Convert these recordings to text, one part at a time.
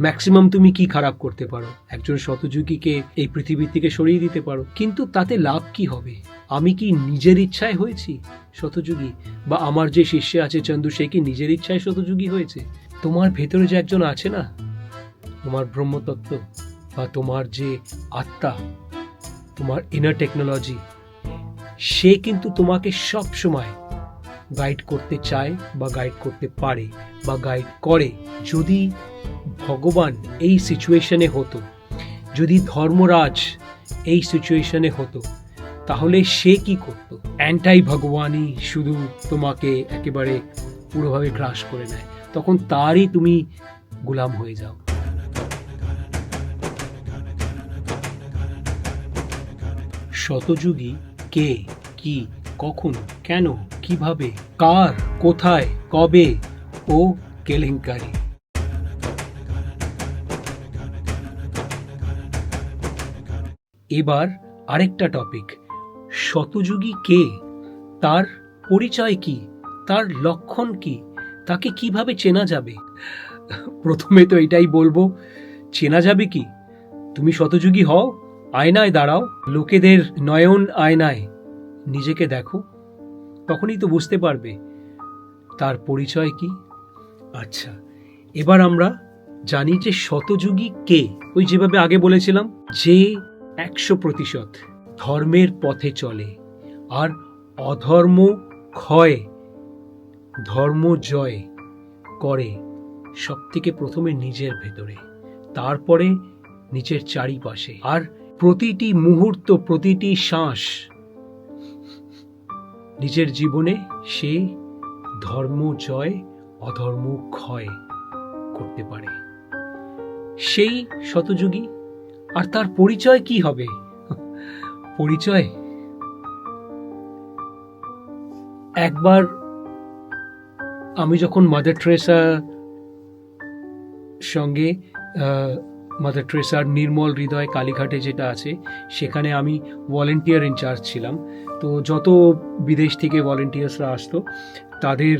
Maximum তুমি কি খারাপ করতে পারো? একজন শতযুগীকে এই পৃথিবীর থেকে সরিয়ে দিতে পারো। কিন্তু তাতে লাভ কি হবে? আমি কি নিজের ইচ্ছায় হয়েছি শতযুগী? বা আমার যে শিষ্যে আছে চন্দু, সে কি নিজের ইচ্ছায় শতযুগী হয়েছে? তোমার ভেতরে যে একজন আছে না? তোমার ব্রহ্মতত্ত্ব বা তোমার যে আত্মা, তোমার ইনার টেকনোলজি সে কিন্তু তোমাকে সব সময় গাইড করতে চায় বা গাইড করতে পারে বা গাইড করে। যদি ভগবান এই সিচুয়েশনে হতো, যদি ধর্মরাজ এই সিচুয়েশনে হতো, তাহলে সে কি করত? অ্যান্টাই ভগবানই শুধু তোমাকে একেবারে পুরোভাবে গ্রাস করে নেয়। তখন তারই তুমি গোলাম হয়ে যাও। শতযুগী কে, কি, কখন, কেন কীভাবে, কার, কোথায়, কবে ও কেলেঙ্কারি। এবার আরেকটা টপিক। শতযুগী কে? তার পরিচয় কি? তার লক্ষণ কি? তাকে কীভাবে চেনা যাবে? প্রথমে তো এটাই বলব, চেনা যাবে কি? তুমি শতযুগী হও, আয়নায় দাঁড়াও, লোকেদের নয়ন আয়নায় নিজেকে দেখো। তখনই তো বুঝতে পারবে। তার পরিচয় কি? আচ্ছা এবার আমরা জানি যে শতযুগী কে? ওই যেভাবে আগে বলেছিলাম, যে একশো প্রতিশত ধর্মের পথে চলে আর অধর্ম ক্ষয়, ধর্ম জয় করে সব থেকে প্রথমে নিজের ভেতরে, তারপরে নিজের চারিপাশে। আর প্রতিটি মুহূর্ত, প্রতিটি শ্বাস নিজের জীবনে সে ধর্ম জয়, অধর্ম ক্ষয় করতে পারে। সেই শতযোগী, আর তার পরিচয় কি হবে? পরিচয়? একবার আমি যখন মাদার ট্রেসা সঙ্গে মাদার ট্রেসার নির্মল হৃদয় কালীঘাটে যেটা আছে, সেখানে আমি ভলেন্টিয়ার ইনচার্জ ছিলাম। তো যত বিদেশ থেকে ভলেন্টিয়ার্সরা আসতো, তাদের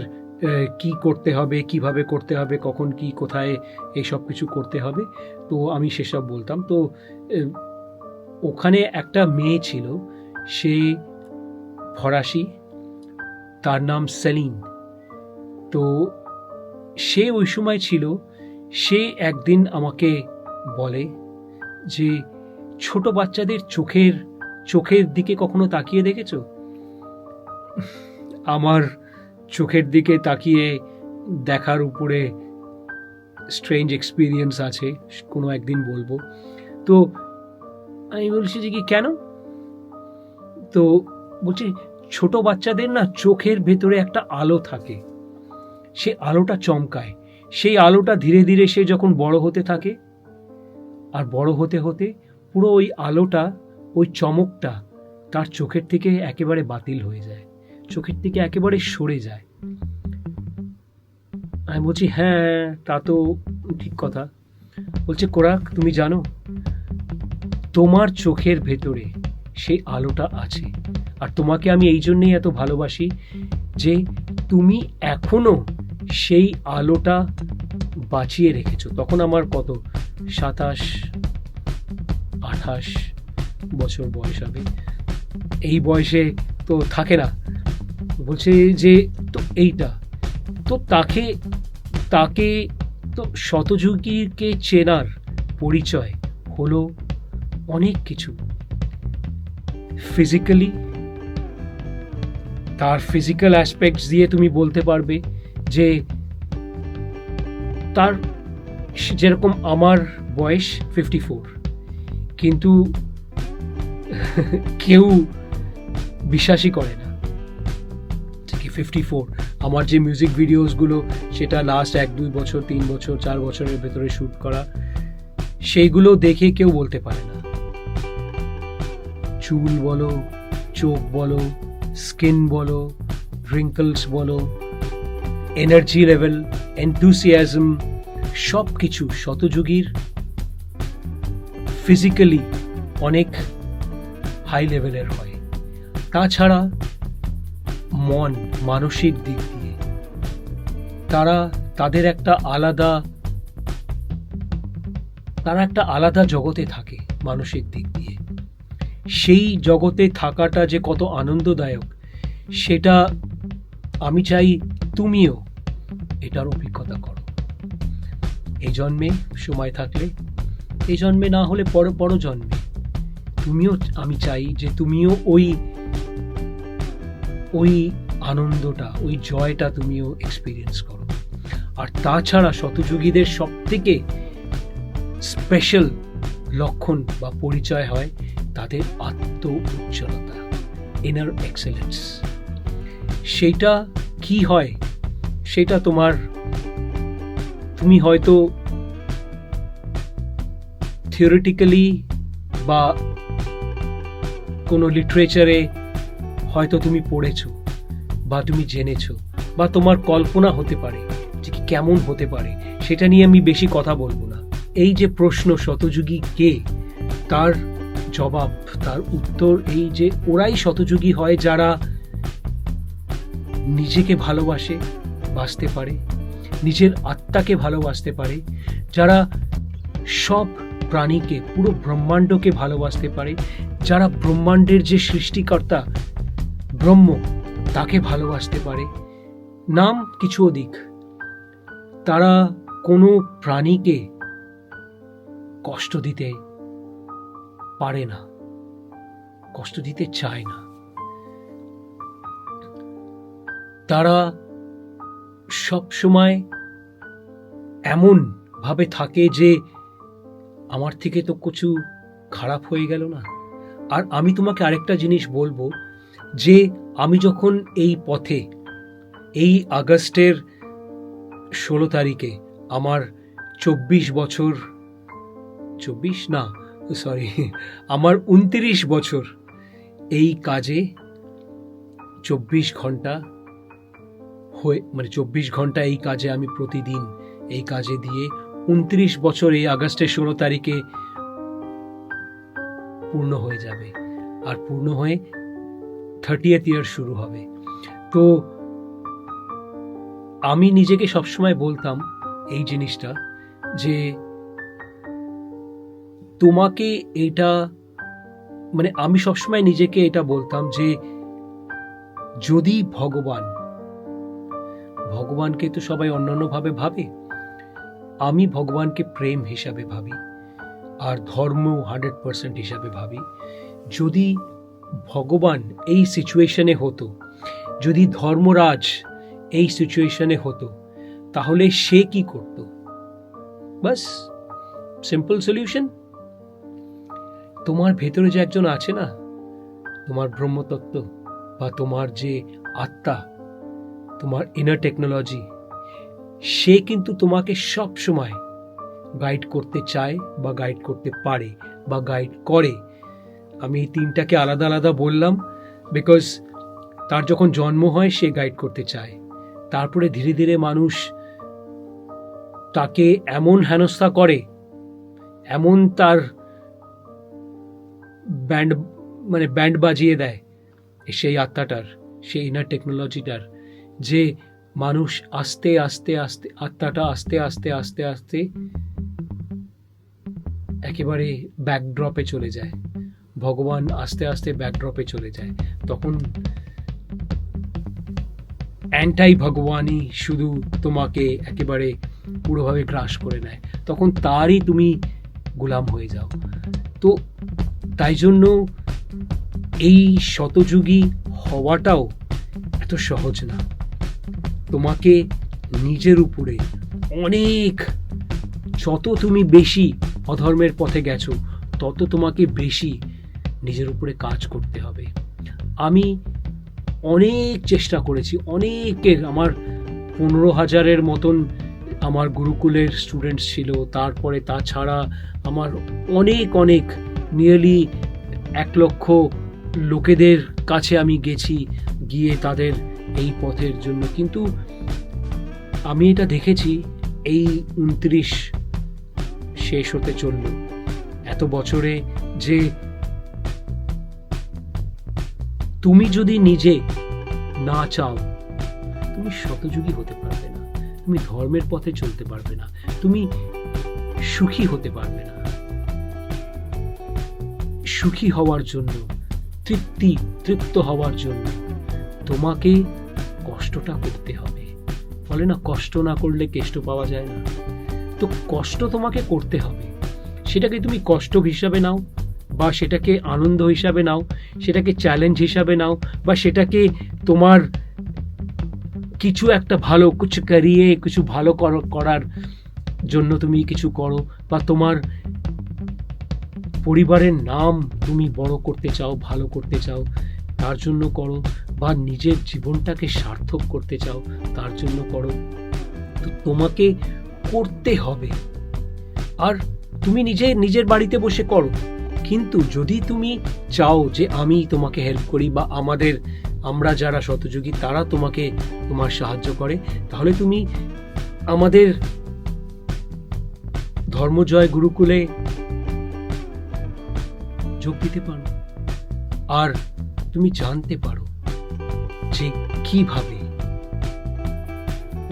কি করতে হবে, কীভাবে করতে হবে, কখন কি, কোথায় এই সব কিছু করতে হবে, তো আমি সেসব বলতাম। তো ওখানে একটা মেয়ে ছিল, সে ফরাসি, তার নাম সেলিন। তো সে ওই সময় ছিল, সে একদিন আমাকে বলে যে, ছোট বাচ্চাদের চোখের চোখের দিকে কখনো তাকিয়ে দেখেছ? আমার চোখের দিকে তাকিয়ে দেখার উপরে স্ট্রেঞ্জ এক্সপিরিয়েন্স আছে, কোনো একদিন বলব। তো, আমি বলছি যে কি কেন? তো, বলছি ছোট বাচ্চাদের না চোখের ভেতরে একটা আলো থাকে। সে আলোটা চমকায়। সেই আলোটা ধীরে ধীরে সে যখন বড় হতে থাকে আর বড় হতে হতে পুরো ওই আলোটা, ওই চমকটা তার চোখের থেকে একেবারে বাতিল হয়ে যায়। চোখের থেকে একেবারে সরে যায়। আমি বলছি হ্যাঁ তা তো ঠিক কথা। বলছে, কোরাক, তুমি জানো, তোমার চোখের ভেতরে সেই আলোটা আছে। আর তোমাকে আমি এই জন্যই এত ভালোবাসি যে তুমি এখনও সেই আলোটা বাঁচিয়ে রেখেছো। তখন আমার কত সাতাশ, আঠাশ বছর বয়স হবে। এই বয়সে তো থাকে না। বলছে যে, তো এইটা, তো তাকে তাকে তো শতযুগীকে চেনার পরিচয় হলো অনেক কিছু। ফিজিক্যালি তার ফিজিক্যাল অ্যাসপেক্টস দিয়ে তুমি বলতে পারবে যে, তার যেরকম আমার বয়স ফিফটি ফোর কিন্তু কেউ বিশ্বাসই করে না ফিফটি ফোর আমার যে মিউজিক ভিডিওসগুলো সেটা লাস্ট এক, দুই বছর, তিন বছর, চার বছরের ভেতরে শ্যুট করা, সেইগুলো দেখে কেউ বলতে পারে না। চুল বলো, চোখ বলো স্কিন বলো রিঙ্কলস বলো এনার্জি লেভেল এনথুসিয়াজম সব কিছু শতযুগীর ফিজিক্যালি অনেক হাই লেভেলের হয়। তাছাড়া মন, মানসিক দিক দিয়ে। তারা, তাদের একটা আলাদা, তারা একটা আলাদা জগতে থাকে মানসিক দিক দিয়ে। সেই জগতে থাকাটা যে কত আনন্দদায়ক, সেটা আমি চাই তুমিও এটার অভিজ্ঞতা করো। এই জন্মে সময় থাকলে এই জন্মে না হলে পর পর জন্মে। তুমিও, আমি চাই যে তুমিও ওই ওই আনন্দটা, ওই জয়টা তুমিও এক্সপিরিয়েন্স করো। আর তাছাড়া শতযুগীদের সব থেকে স্পেশাল লক্ষণ বা পরিচয় হয় তাদের আত্ম উজ্জ্বলতা ইনার এক্সেলেন্স সেটা কি হয়? সেটা তোমার তুমি হয়তো থিওরিটিক্যালি বা কোনো লিটারেচারে হয়তো তুমি পড়েছো বা তুমি জেনেছো বা তোমার কল্পনা হতে পারে যে কি কেমন হতে পারে, সেটা নিয়ে আমি বেশি কথা বলব না। এই যে প্রশ্ন শতযুগী কে? তার জবাব, তার উত্তর এই যে ওরাই শতযুগী হয় যারা নিজেকে ভালোবাসে, বাঁচতে পারে। নিজের আত্মাকে ভালোবাসতে পারে, যারা সব প্রাণীকে, পুরো ব্রহ্মাণ্ডকে ভালোবাসতে পারে, যারা ব্রহ্মাণ্ডের যে সৃষ্টিকর্তা ব্রহ্ম, তাকে ভালোবাসতে পারে। নাম কিছু অধিক। তারা কোনো প্রাণীকে কষ্ট দিতে পারে না, কষ্ট দিতে চায় না। তারা সব সময় এমন ভাবে থাকে যে আমার থেকে তো কিছু খারাপ হয়ে গেল না। আর আমি তোমাকে আরেকটা জিনিস বলব, যে আমি যখন এই পথে, এই আগস্টের ষোলো তারিখে আমার চব্বিশ বছর, চব্বিশ না সরি আমার উনত্রিশ বছর এই কাজে চব্বিশ ঘণ্টা হয়ে মানে চব্বিশ ঘণ্টা এই কাজে আমি প্রতিদিন এই কাজে দিয়ে উনত্রিশ বছর এই আগস্টের ষোলো তারিখে পূর্ণ হয়ে যাবে। আর পূর্ণ হয়ে থার্টিয়েথ ইয়ার শুরু হবে। তো আমি নিজেকে সবসময় বলতাম এই জিনিসটা যে তোমাকে এটা মানে আমি সবসময় নিজেকে এটা বলতাম যে যদি ভগবান ভগবানকে তো সবাই অন্যান্যভাবে ভাবে। আমি ভগবানকে প্রেম হিসাবে ভাবি, আর ধর্ম হান্ড্রেড পার্সেন্ট হিসাবে ভাবি। যদি ভগবান এই সিচুয়েশনে হতো, যদি ধর্মরাজ এই সিচুয়েশনে হতো, তাহলে সে কি করত? বাস সিম্পল সলিউশন তোমার ভেতরে যে একজন আছে না, তোমার ব্রহ্মতত্ত্ব বা তোমার যে আত্মা তোমার ইনার টেকনোলজি সে কিন্তু তোমাকে সব সময় গাইড করতে চায় বা গাইড করতে পারে বা গাইড করে। আমি এই তিনটাকে আলাদা আলাদা বললাম বিকজ তার যখন জন্ম হয়, সে গাইড করতে চায়। তারপরে ধীরে ধীরে মানুষ তাকে এমন হেনস্থা করে, এমন তার ব্যান্ড মানে ব্যান্ড বাজিয়ে দেয়, সেই আত্মাটার, সেই ইনার টেকনোলজিটার যে মানুষ আস্তে আস্তে আস্তে, আত্মাটা আস্তে আস্তে আস্তে আস্তে একেবারে ব্যাকড্রপে চলে যায়। ভগবান আস্তে আস্তে ব্যাকড্রপে চলে যায়। তখন অ্যান্টাই ভগবানই শুধু তোমাকে একেবারে পুরোভাবে গ্রাস করে নেয়। তখন তারই তুমি গোলাম হয়ে যাও। তো তাই জন্য এই শতযুগী হওয়াটাও এত সহজ না। তোমাকে নিজের উপরে অনেক, যত তুমি বেশি অধর্মের পথে গেছো, তত তোমাকে বেশি নিজের উপরে কাজ করতে হবে। আমি অনেক চেষ্টা করেছি অনেকের আমার পনেরো হাজারের মতন আমার গুরুকুলের স্টুডেন্টস ছিল, তারপরে তাছাড়া আমার অনেক অনেক নিয়ারলি এক লক্ষ লোকেদের কাছে আমি গেছি, গিয়ে তাদের এই পথের জন্য। কিন্তু আমি এটা দেখেছি, এই উনত্রিশ শেষ হতে চলল। এত বছরে যে তুমি যদি নিজে না চাও, তুমি শতযুগী হতে পারবে না। তুমি ধর্মের পথে চলতে পারবে না। তুমি সুখী হতে পারবে না। সুখী হওয়ার জন্য, তৃপ্তি, তৃপ্ত হওয়ার জন্য তোমাকে কষ্টটা করতে হবে। বলে না, কষ্ট না করলে কেষ্ট পাওয়া যায় না। তো কষ্ট তোমাকে করতে হবে। সেটাকে তুমি কষ্ট হিসাবে নাও, বা সেটাকে আনন্দ হিসাবে নাও, সেটাকে চ্যালেঞ্জ হিসাবে নাও, বা সেটাকে তোমার কিছু একটা ভালো, কিছু করিয়ে কিছু ভালো কর- করার জন্য তুমি কিছু করো, বা তোমার পরিবারের নাম তুমি বড় করতে চাও, ভালো করতে চাও, তার জন্য করো। বা নিজের জীবনটাকে সার্থক করতে চাও, তার জন্য করো। তো তোমাকে করতে হবে। আর তুমি নিজে নিজের বাড়িতে বসে করো। কিন্তু যদি তুমি চাও যে আমি তোমাকে হেল্প করি বা আমাদের, আমরা যারা সতযোগী তারা তোমাকে তোমার সাহায্য করে, তাহলে তুমি আমাদের ধর্মজয় গুরুকুলে যোগ দিতে পারো। আর তুমি জানতে পারো যে কীভাবে?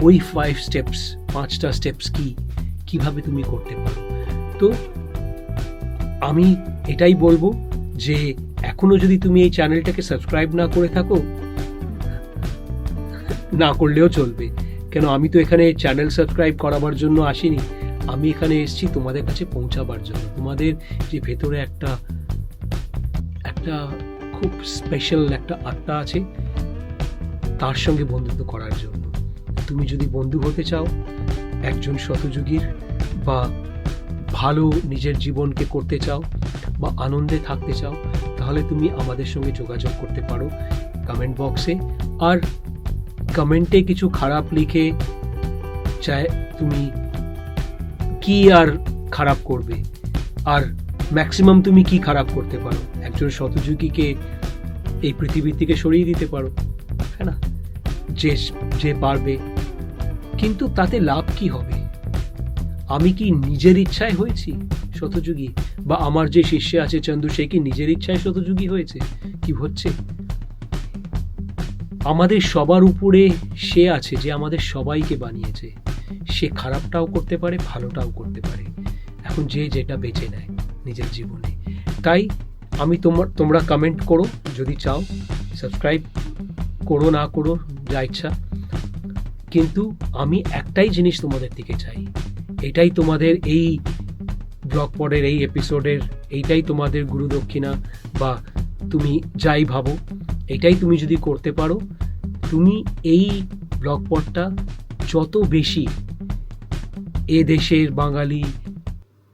ওই ফাইভ স্টেপস পাঁচটা স্টেপস কি? কীভাবে তুমি করতে পারো? তো আমি এটাই বলব যে এখনও যদি তুমি এই চ্যানেলটাকে সাবস্ক্রাইব না করে থাকো, না করলেও চলবে। কেন, আমি তো এখানে চ্যানেল সাবস্ক্রাইব করাবার জন্য আসিনি। আমি এখানে এসেছি তোমাদের কাছে পৌঁছাবার জন্য। তোমাদের যে ভেতরে একটা একটা খুব স্পেশাল একটা আত্মা আছে তার সঙ্গে বন্ধুত্ব করার জন্য। তুমি যদি বন্ধু হতে চাও, একজন শতযুগীর বা ভালো নিজের জীবনকে করতে চাও বা আনন্দে থাকতে চাও, তাহলে তুমি আমাদের সঙ্গে যোগাযোগ করতে পারো কমেন্ট বক্সে আর কমেন্টে কিছু খারাপ লিখে চায়, তুমি কি আর খারাপ করবে? আর ম্যাক্সিমাম তুমি কি খারাপ করতে পারো? একজন শতযুগীকে এই পৃথিবীর থেকে সরিয়ে দিতে পারো। হ্যাঁ না যে যে পারবে, কিন্তু তাতে লাভ কি হবে? আমি কি নিজের ইচ্ছায় হয়েছি, শতযুগী? বা আমার যে শিষ্যে আছে চন্দু সে কি নিজের ইচ্ছায় শতযুগী হয়েছে? কি হচ্ছে? আমাদের সবার উপরে সে আছে যে আমাদের সবাইকে বানিয়েছে। সে খারাপটাও করতে পারে, ভালোটাও করতে পারে। এখন যে যেটা বেছে নেয় নিজের জীবনে। তাই আমি তোমার, তোমরা কমেন্ট করো, যদি চাও সাবস্ক্রাইব করো, না করো, যা ইচ্ছা। কিন্তু আমি একটাই জিনিস তোমাদের থেকে চাই। এটাই তোমাদের এই ব্লগ পডের এই এপিসোডের এইটাই তোমাদের গুরু দক্ষিণা বা তুমি যাই ভাবো, এটাই তুমি যদি করতে পারো, তুমি এই ব্লগ পডটা যত বেশি এ দেশের বাঙালি,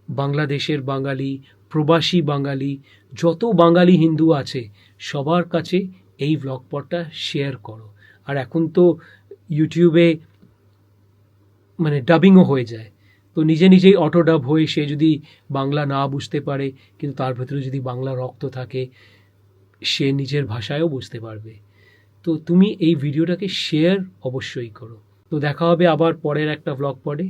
বাংলাদেশের বাঙালি, প্রবাসী বাঙালি, যত বাঙালি হিন্দু আছে, সবার কাছে এই ব্লগ পডটা শেয়ার করো। আর এখন তো ইউটিউবে মানে ডাবিংও হয়ে যায়। তো নিজে নিজেই অটো ডাব হয়ে সে যদি বাংলা না বুঝতে পারে, কিন্তু তার ভেতরে যদি বাংলা রক্ত থাকে, সে নিজের ভাষায়ও বুঝতে পারবে। তো তুমি এই ভিডিওটাকে শেয়ার অবশ্যই করো। তো দেখা হবে আবার পরের একটা ব্লগ পরে